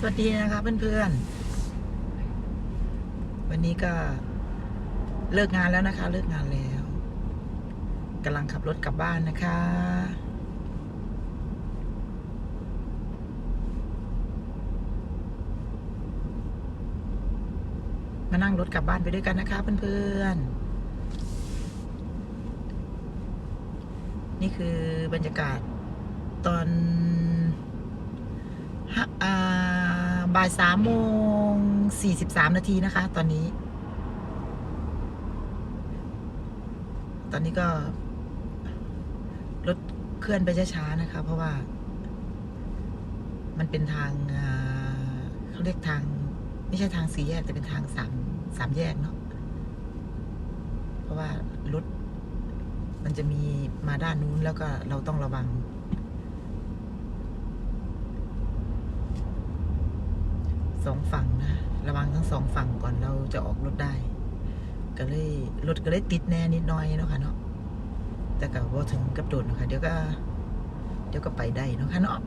สวัสดีนะคะเพื่อนๆ วันนี้ก็เลิกงานแล้วนะคะ เลิกงานแล้วกำลังขับรถกลับบ้านนะคะ มานั่งรถกลับบ้านไปด้วยกันนะคะ เพื่อนๆ นี่คือบรรยากาศตอน ฮะอ่า บ่ายสามโมงสี่สิบสามนาทีนะคะ ตอนนี้ ตอนนี้ก็รถเคลื่อนไปช้าๆนะคะ เพราะว่า มันเป็นทางเขาเรียกทาง ไม่ใช่ทางสี่แยก แต่เป็นทางสามสามแยกเนาะเพราะว่ารถมันจะมีมาด้านนู้นแล้วก็เราต้องระวัง สองฝั่งนะระวังทั้งสองฝั่งก่อนเราจะออกรถได้ ก็เลยรถก็เลยติดแน่นิดหน้อยเนาะค่ะเนาะแต่ก็ว่ถึงกับโดดเนาะค่ะเดี๋ยวก็ เดี๋ยวก็ไปได้เนาะค่ะเนาะ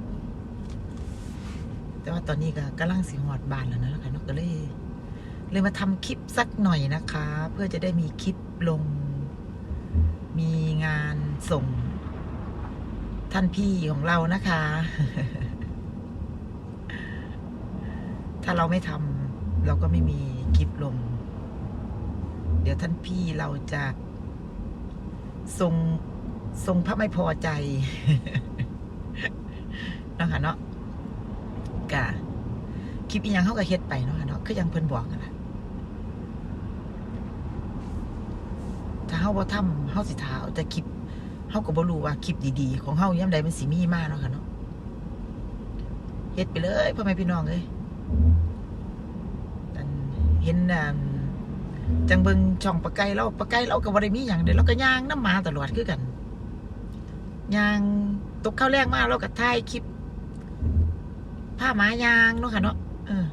แต่ว่าตอนนี้ก็กำลังสิหอดบานแล้วนะค่ะเนาะก็เลยเลยมาทำคลิปสักหน่อยนะคะ เพื่อจะได้มีคลิปลง มีงานส่ง ท่านพี่ของเรานะคะ ถ้าเราไม่ทำเราก็ไม่มีคลิปลง เดี๋ยวท่านพี่เราจะทรงทรงพระไม่พอใจเนาะค่ะเนาะกะคลิปอีหยังเขาก็เฮ็ดไปเนาะค่ะเนาะคือยังเพิ่นบอกกันะถ้าเฮาบ่ทำเฮาสิถาเอาแต่คลิปเฮาก็บ่รู้ว่าคลิปดีๆ ของเฮายามใดมันสิมีมาเนาะค่ะเนาะเฮ็ดไปเลยพ่อแม่พี่น้องเอ้ย เห็นอ่าจังเบิงช่องปลาไก่เราปลาไก่เราก็บ่ได้มีหยังเด้เราก็ย่างน้ำหมาตลอดคือกันย่างตกข้าวแรงมาเราก็ถ่ายคลิปผ้าหมายางเนาะค่ะเนาะเออ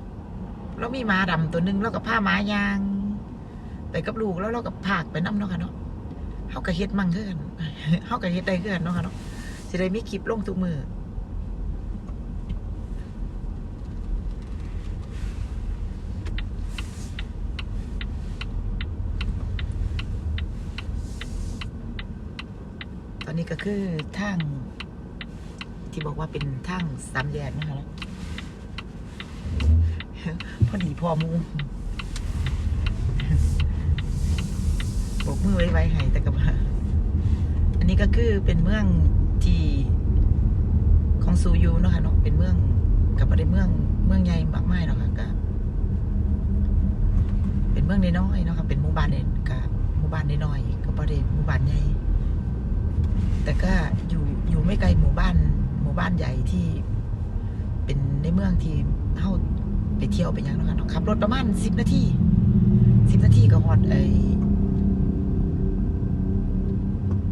เรามีหมาดำตัวหนึงเราก็ผ้าหมายางไปกับลูกแล้วเราก็พากไปน้ำเนาะค่ะเนาะเฮาก็เฮ็ดมั่งคือกันเฮาก็เฮ็ดได้คือกันเนาะค่ะเนาะสิได้มีคลิปลงทุกมือ ตอ นี้ก็คือทาง ที่บอกว่าเป็นทางสามแยกนะคะพอดีพอมูบอกมือไว้ไว้ให้แต่กับว่าอันนี้ก็คือเป็นเมืองที่ของซูยูเนาะค่ะเนาะเป็นเมืองกับประเด็เมืองเมืองใหญ่มากมายเนาะค่ะก็เป็นเมืองน้อยๆเนาะค่ะเป็นหมู่บ้านเนกับหมู่บ้านน้อยๆก็ประเด็หมู่บ้านใหญ่ แต่ก็อยู่อยู่ไม่ไกลหมู่บ้าน หมู่บ้านใหญ่ที่ เป็นในเมืองที่เฮาไปเที่ยวไปยังเนาะค่ะเนขับรถประมาณสิบนาทีสิบนาทีก็ฮอดไอ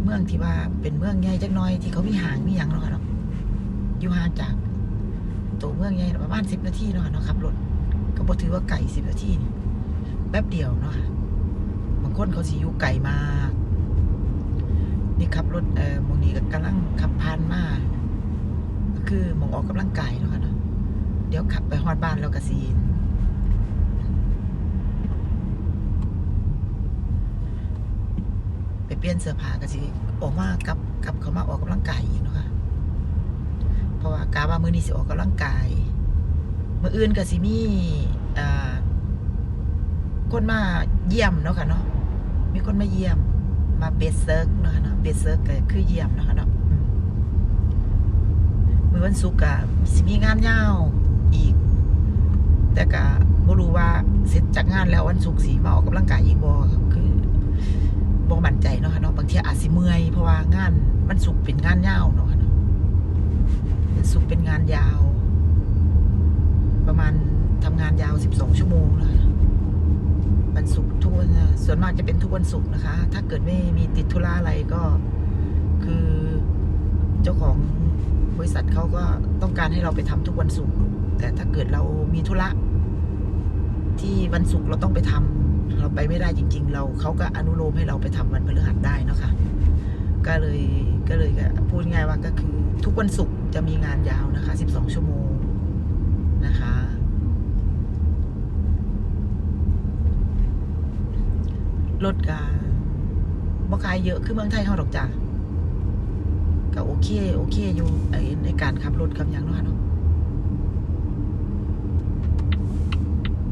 เมืองที่ว่าเป็นเมืองใหญ่จักน้อยที่เขามีหางมีหยังเนาะค่ะเนาะอยู่ห่างจากตัวเมืองใหญ่ประมาณสิบนาทีเนาะค่ะเนาะขับรถก็บ่ถือว่าไก่สิบนาทีแป๊บเดียวเนาะค่ะบางคนเขาสิอยู่ไก่มาก นี่ขับรถเอ่อหมองนี้ก็กำลังขับผ่านมาก็คือหมองออกกำลังกายเนาะค่ะเนาะเดี๋ยวขับไปฮอดบ้านแล้วก็สิไปเปลี่ยนเสื้อผ้าก็สิออกมากับกับเขามาออกกำลังกายอีกเนาะค่ะ เพราะว่ากาว่ามื้อนี้สิออกกำลังกายมื้ออื่นก็สิมีอ่าคนมาเยี่ยมเนาะค่ะเนาะมีคนมาเยี่ยม มาเบสเซิร์กนะคะเนาะเบสเซิร์กก็คือเยี่ยมนะคะเนาะมือวันศุกร์ก็สิมีงานยาวอีก แต่ก็บ่รู้ว่าเสร็จจากงานแล้ววันศุกร์สิมาออกกำลังกายอีกบ่คือบ่มั่นใจเนาะค่ะเนาะบางทีอาจสิเมื่อยเพราะว่างานวันศุกร์เป็นงานยาวเนาะค่ะเนาะวันศุกร์เป็นงานยาว ประมาณทำงานยาว12ชั่วโมงนะคะ วันศุกร์ทุกวันะส่วนมากจะเป็นทุกวันศุกร์นะคะ ถ้าเกิดไม่มีติดธุระอะไรก็ คือเจ้าของบริษัทเขาก็ต้องการให้เราไปทำทุกวันศุกร์แต่ถ้าเกิดเรามีธุระที่วันศุกร์เราต้องไปทำเราไปไม่ได้จริง ๆ เราเขาก็อนุโลมให้เราไปทำวันพฤหัสได้นะคะก็เลยก็เลยก็พูดง่ายว่าก็คือทุกวันศุกร์จะมีงานยาวนะคะ 12 ชั่วโมงนะคะ รถกาบ่ขายเยอะคือเมืองไทยเขาดอกจ้ะก็โอเค โอเคอยู่ไอ้ในการขับรถขับอย่างนั้นเนาะ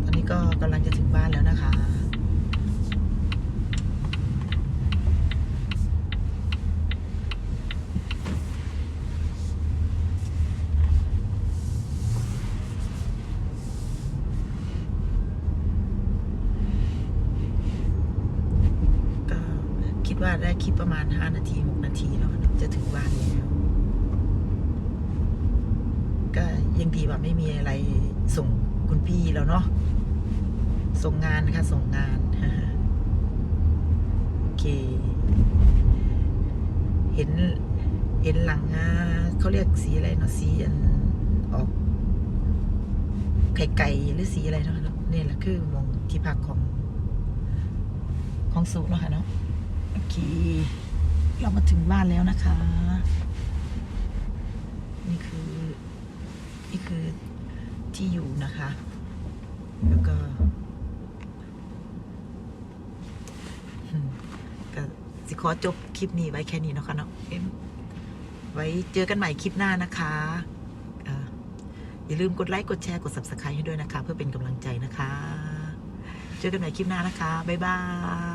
ตอนนี้ก็กำลังจะถึงบ้านแล้วนะคะ ก็คิด ว่าได้คลิปประมาณ 5 นาที 6 นาทีแล้วค่ะจะถึงบ้านแล้ว ก็ยังดีว่าไม่มีอะไรส่งคุณพี่แล้วเนาะส่งงานค่ะ ส่งงานโอเค เห็นเห็นหลังอะเขาเรียกสีอะไรเนาะสีอันออกไข่ไก่หรือสีอะไรเนาะนี่แหละคือมองที่พักของของสุเนาะค่ะเนาะ เค เรามาถึงบ้านแล้วนะคะ นี่คือ นี่คือที่อยู่นะคะ แล้วก็ก็สิขอจบคลิปนี้ไว้แค่นี้นะคะเนาะเอ็มไว้เจอกันใหม่คลิปหน้านะคะอย่าลืมกดไลค์ กดแชร์ กด subscribe ให้ด้วยนะคะ เพื่อเป็นกำลังใจนะคะ เจอกันใหม่คลิปหน้านะคะ บ๊ายบาย